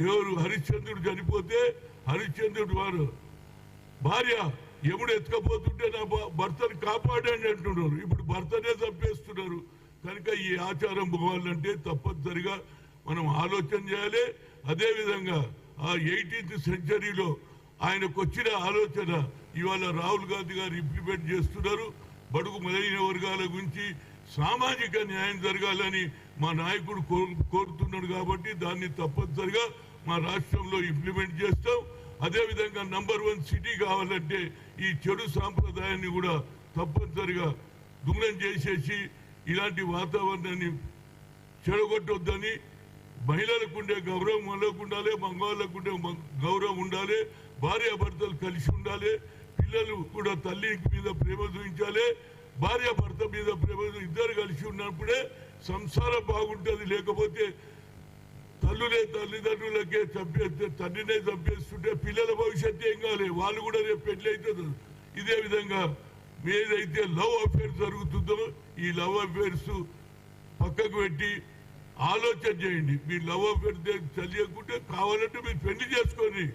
ఎవరు హరిశ్చంద్రుడు చనిపోతే హరిశ్చంద్రుడు వారు భార్య ఎముడు ఎత్తుకపోతుంటే నా భర్తను కాపాడండి అంటున్నారు. ఇప్పుడు భర్తనే చంపేస్తున్నారు. కనుక ఈ ఆచారం పోవాలంటే తప్పనిసరిగా మనం ఆలోచన చేయాలి. అదేవిధంగా ఆ ఎయిటీన్త్ సెంచరీలో ఆయనకు వచ్చిన ఆలోచన ఇవాళ రాహుల్ గాంధీ గారు ఇంప్లిమెంట్ చేస్తున్నారు. బడుగు మొదలైన వర్గాల గురించి సామాజిక న్యాయం జరగాలని మా నాయకుడు కోరు- కోరుతున్నాడు కాబట్టి దాన్ని తప్పనిసరిగా మా రాష్ట్రంలో ఇంప్లిమెంట్ చేస్తాం. అదేవిధంగా నంబర్ వన్ సిటీ కావాలంటే ఈ చెడు సాంప్రదాయాన్ని కూడా తప్పనిసరిగా దూరం చేసేసి ఇలాంటి వాతావరణాన్ని చెడగొట్టొద్దని మహిళలకు ఉండే గౌరవం మనకు ఉండాలి మగవాళ్ళకు ఉండే గౌరవం ఉండాలి భార్యాభర్తలు కలిసి ఉండాలి పిల్లలు కూడా తల్లి మీద ప్రేమ చూపించాలి భార్య భర్త మీద ప్రేమ ఇద్దరు కలిసి ఉన్నప్పుడే సంసారం బాగుంటుంది. లేకపోతే తల్లులే తల్లిదండ్రులకే చంపేస్తే తండ్రినే చంపేస్తుంటే పిల్లల భవిష్యత్తు ఏం కాలే? వాళ్ళు కూడా రేపు పెళ్ళి అవుతుంది. ఇదే విధంగా ఏదైతే లవ్ అఫేర్ జరుగుతుందో ఈ లవ్ అఫేర్స్ పక్కకు పెట్టి ఆలోచన చేయండి. మీ లవ్ అఫేర్ తెలియకుంటే కావాలంటే మీరు పెళ్ళి చేసుకోండి.